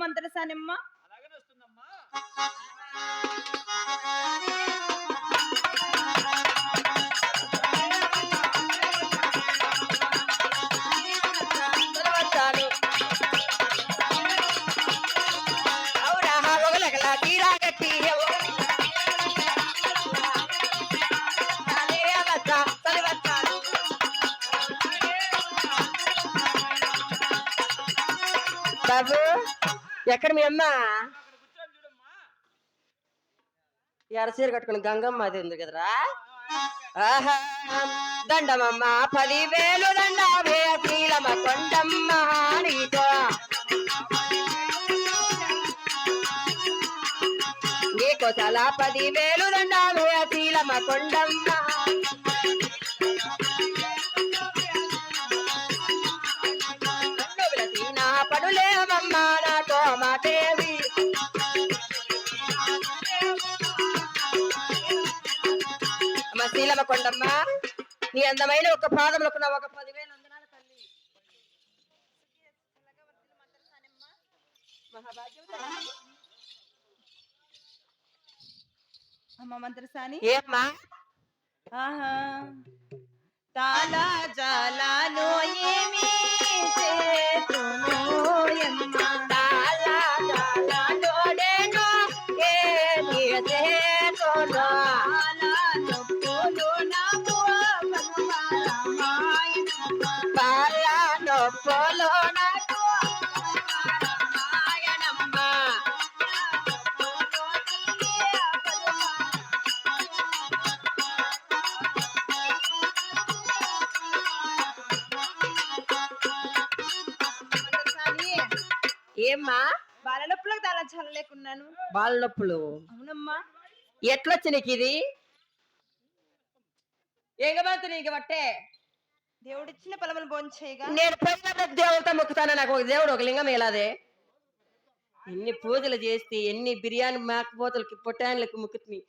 ఇక్కడ బాబు. మంత్రసానమ్మ ఎక్కడ మీ అమ్మ? ఎరసీర కట్టుకుని గంగమ్మ అది ఉంది కదరా? దండమమ్మ పదివేలు దండమే శీలమ కొండమ్మ నీతో. నీకు చాలా పదివేలు దండమే శీలమ కొండమ్మ. నీ అందమైన ఒక పాదములకు నా ఒక పదివేలు వందనాలు తల్లి. అమ్మ మంత్రసాని. ఏమ్మా? ఆహా. తాలా జాలాలో ఏమి చేతును ఏమ్మా? బాల నొప్పులకు తాళం చల్లలేకున్నాను బాల నొప్పులు? అవునమ్మా. ఎట్లొచ్చి నీకు ఇది? ఎగబంతు నీకు బట్టే దేవుడిచ్చిన పొలములు భోంచేయగా నేను ప్రజల దేవుడితో మొక్కుతాను నాకు? ఒక దేవుడు ఒక లింగం ఇలాదే. ఎన్ని పూజలు చేస్తే ఎన్ని బిర్యానీ మేకపోతలకి పొట్టాన్లకి ముక్కుతుంది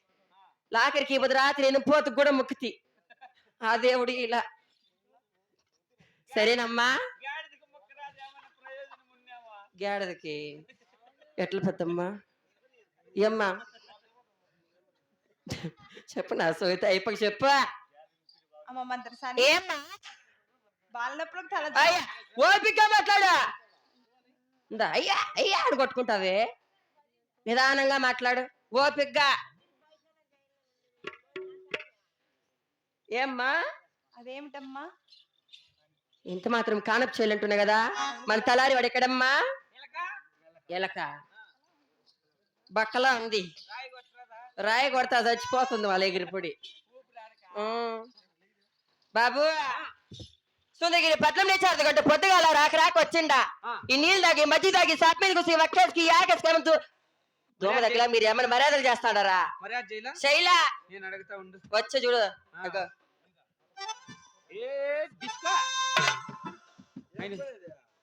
లాకరికి ఇప్పుడు రాత్రి ఎన్ని పోతకు కూడా ముక్కుతి. ఆ దేవుడు ఇలా. సరేనమ్మా గాడిదకి మొక్కరాదు ఏమైనా ప్రయోజనం ఉన్నావా గాడిదకి ఎట్లా పెద్దమ్మా? ఏమ్మా? చెప్పు నా సోయిత అయిపోక చెప్పు. అమ్మ మంత్రసాని ఏమ్మా? బాల నొప్పులకు తల అయ్యా ఓపిక మాట్లాడు. ఇందా అయ్యా అయ్యా అని కొట్టుకుంటావే. నిదానంగా మాట్లాడు. ఓపికగా ఏమ్మా? అదేమిటమ్మా? ఇంత మాత్రం కానప్ చేయాలంటున్నా కదా. మన తలారి వాడు ఎక్కడమ్మా ఎలక. బక్కలా ఉంది. రాయి కొడతా చచ్చిపోతుంది వాళ్ళ ఎగిరిపొడి. బాబు సుందగిరి పట్నం లేచారు గంట పొద్దుగాల రాక రాక వచ్చిండా. ఈ నీళ్ళు తాగి మజ్జి తాగి సాప్ మీద కూసి వక్కేసుకి యాకేసుకు దోమ దగ్గర మీరు ఏమైనా మర్యాదలు చేస్తాడారా? శైలా వచ్చి చూడు.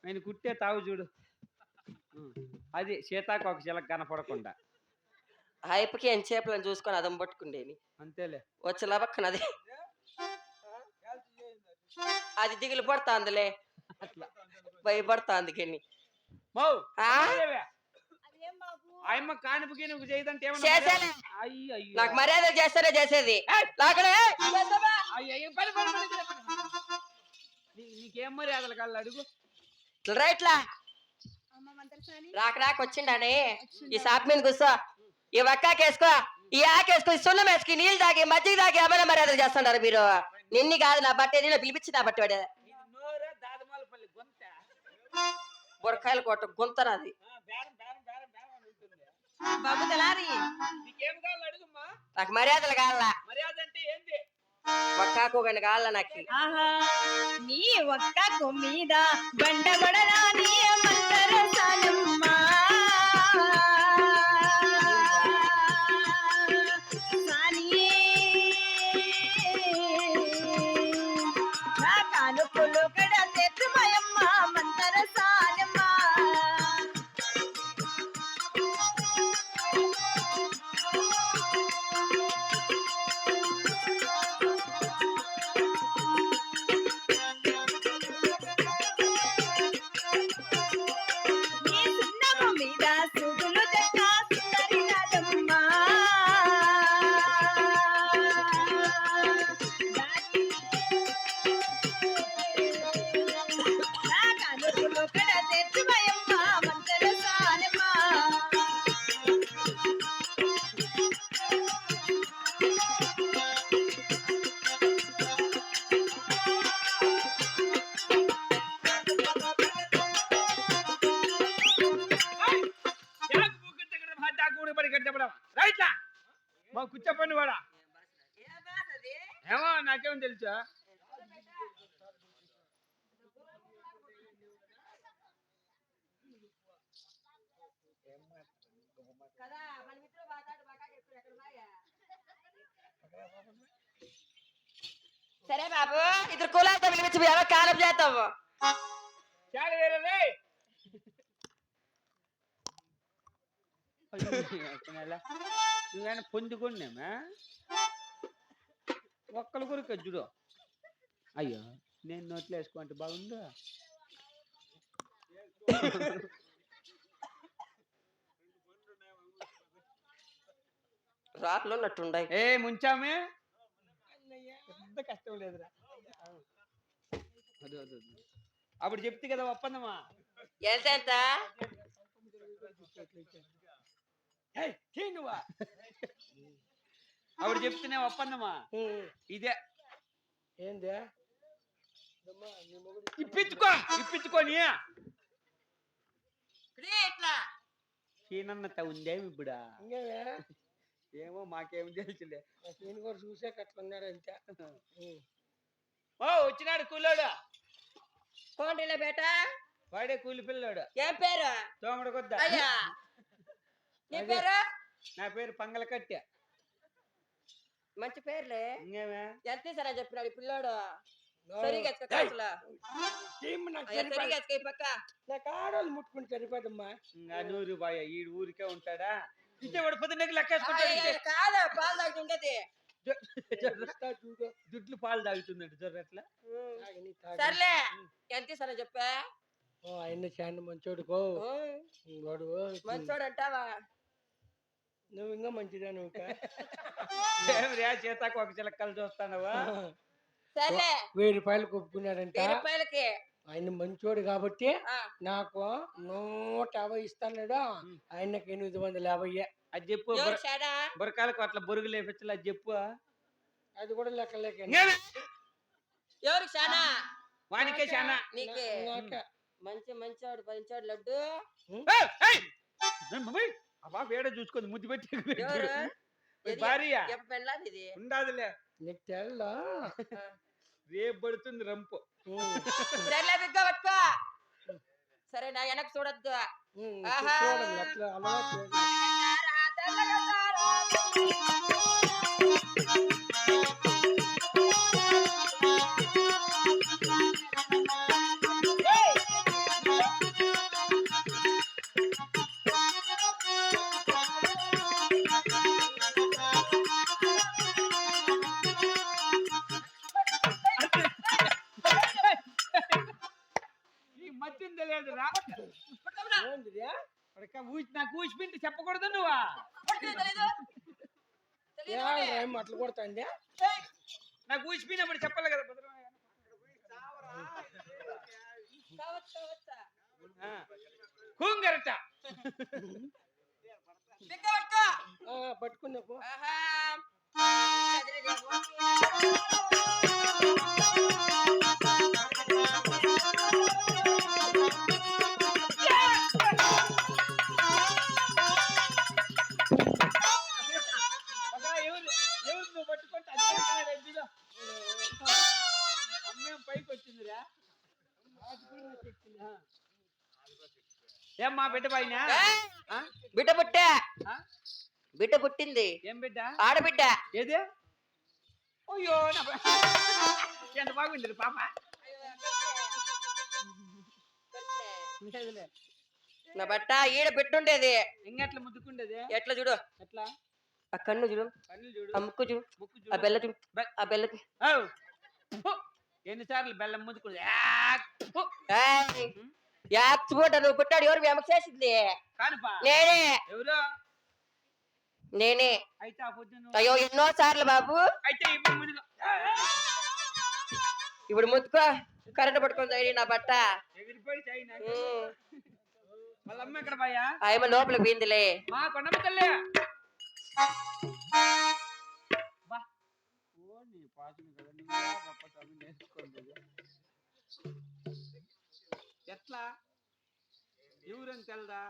ఆయన కుట్టే తావు చూడు. అది సీతాకు ఒక చిలక కనపడకుండా. హైప్కి ఎన్ చేపలను చూసుకొని అదం పట్టుకుండేని. అంతేలే. వచ్చి లబక్కనది అది. దిగులు పడుతాందిలే. అట్లా. భయపడుతాంది కెన్ని మౌ ఆ? అదేం బాబు? ఆయమ్మ కానిపుకి నువ్వు చేయదంటే ఏమన్నా చేసేలే. మర్యాద? అయ్యి అయ్యో నాకు మర్యాద చేస్తానే చేసేది. లాకడే అయ్యి, అయ్యి, పని, పని, పని, పని, పని. నీ- నీకేం మర్యాదలు కాళ్ళు అడుగు? రైట్లా రాక రాక వచ్చిండానే? ఈ సాప్ మీద కూర్చో. ఈ వక్కాకేసుకో ఈ ఆకేసుకో ఈ సున్నం వేసుకు నీళ్ళు తాగి మజ్జిగ తాగి అమర మర్యాదలు చేస్తున్నారు మీరు. నిన్ని కాదు నా బట్ట నిన్న పిలిపించి నా బట్టి గొంత. బురకాయలు కొట్ట గుంతనది ఆ, బేరం బేరం బేరం బేరం అని ఉంటుంది బాబు తలారి నీకేం కావాలి అడుగుమ్మా. నాకు మర్యాదలు కావాల? మర్యాద అంటే ఏంది? ఒక్కాకు గంట కావాల నాకు? ఆహా నీ ఒక్కకు మీద బండగొడరా నీ మంతర సానియే చెప్పండి వాడా. ఏమో నాకేం తెలుసా? కదా మన మిత్రులు మాట్లాడు బాగా చెప్పు ఎక్కడ ఉన్నాయా? సరే బాబు ఇద్దరు కులాలతో పిలిపించి ఎవరో కాలం చేస్తాము చాలా నువ్వేనా పొందుకున్నామా ఒక్కరు కొరకు చూడు అయ్యో నేను నోట్లో వేసుకుంటే బాగుందా? రాకులు ఉన్నట్టుండయి ఏ ముంచామే? పెద్ద కష్టం లేదురా. అదు అదు అదు. అప్పుడు చెప్తే కదా ఒప్పందమా? ఎంత ఎంత నువ్వా. అప్పుడు చెప్తేనే ఒప్పందమా? ఇదే. ఏందే? ఇప్పించుకో ఇప్పించుకోని ఇట్లా చీనన్నత ఉందేమి ఇప్పుడా. ఏమో మాకేం తెలుసులే. నేను కూడా చూసాక అట్లా ఉన్నాడు అంతే ఓ వచ్చినాడు కూలోడు. కోండిలే బేటా. వాడే కూలి పిల్లోడు. ఏం పేరు? తోమడు కొద్దా? అయ్యా. నీ పేరు? నా పేరు పంగల కట్టె మంచి పేర్లే. ఇంకేమే? ఎంత తీసారా చెప్పినాడు ఈ పిల్లోడు? సరిగా ఎత్తుకో క్లాసులో. ఏమి నాకు అయ్యా, సరిపోదు. సరిగా ఎత్తుకో ఈ పక్క. నాకు ఆడవాళ్ళు ముట్టుకుంటే సరిపోదమ్మా. ఇంకా నూరు బాయ ఈ ఊరికే ఉంటాడా? అయ్యా, లెక్కేసుకుంటాడు కాదా పాలు చూడు దుడ్లు పాలు తాగుతున్నాడు నీ తాగు. సర్లే ఎంత తీసారా చెప్పా? ఓ ఆయన చాలా మంచోడు కో వాడు మంచోడు అంటావా నువ్వు ఇంకా. మంచిదా నువ్వు చేతాకు ఒక చిలకలు చూస్తానవా సర్లే. వెయ్యి రూపాయలు కొప్పుకున్నాడంట. వెయ్యి రూపాయలకి. ఆయన మంచోడు కాబట్టి నాకు నూట యాభై ఇస్తాడు ఆయనకి ఎనిమిది వందల యాభై అది చెప్పు ఎవరు బుర్రకాలకు అట్లా బొరుగు లేపించాలి అది చెప్పు. అది కూడా లెక్క లెక్క? ఎవరికి షానా వానికే శానా నీకే. నాకే. మంచి మంచోడు మంచోడు లడ్డు? అబ్బా వేడ చూసుకుంది ముద్దు పెట్టి? భార్య. ఉండాదిలే. నీకు తెల్లా? రేపు పడుతుంది రంపు. సరే నా వెనక్కి చూడొద్దు. అట్లా అలవాటు నాకు చెప్పకూడదు నువ్వా? అట్లా కొడతాండి నాకు ఊసిపోయినప్పుడు చెప్పాలి కదా భద్రమయ్య. ఆ. ఆ. మా బిడ్డ పైన? ఆ? బిడ్డ పుట్టా. ఆ? బిడ్డ పుట్టింది. ఏం బిడ్డ? ఆడబిడ్డ. ఏది? అయ్యో ఎంత పాప. నా బట్ట ఈడ ఉండేది ఇంకెట్లా ముద్దుకుండేది? ఎట్లా చూడు. ఎట్లా? ఆ కన్ను చూడు. కళ్ళు చూడు. ఆ ముక్కు చూడు. ముక్కు ఆ చూడు. బెల్ల ఆ బెల్ల చూడు. ఔ! ఫు! ఎన్నిసార్లు బెల్లం పూట నువ్వు పుట్టాడు ఎవరు మేము చేసింది? కానుపా. నేనే. ఎవరో? నేనే. అయితే అయ్యో ఎన్నో సార్లు బాబు. అయితే ఇప్పుడు ముత్తుకో కరెంట్ పట్టుకొని తగిలి నా బట్ట. ఆయమ్మ లోపల పోయిందిలే. ఎట్లా? ఎవరని తెలదా?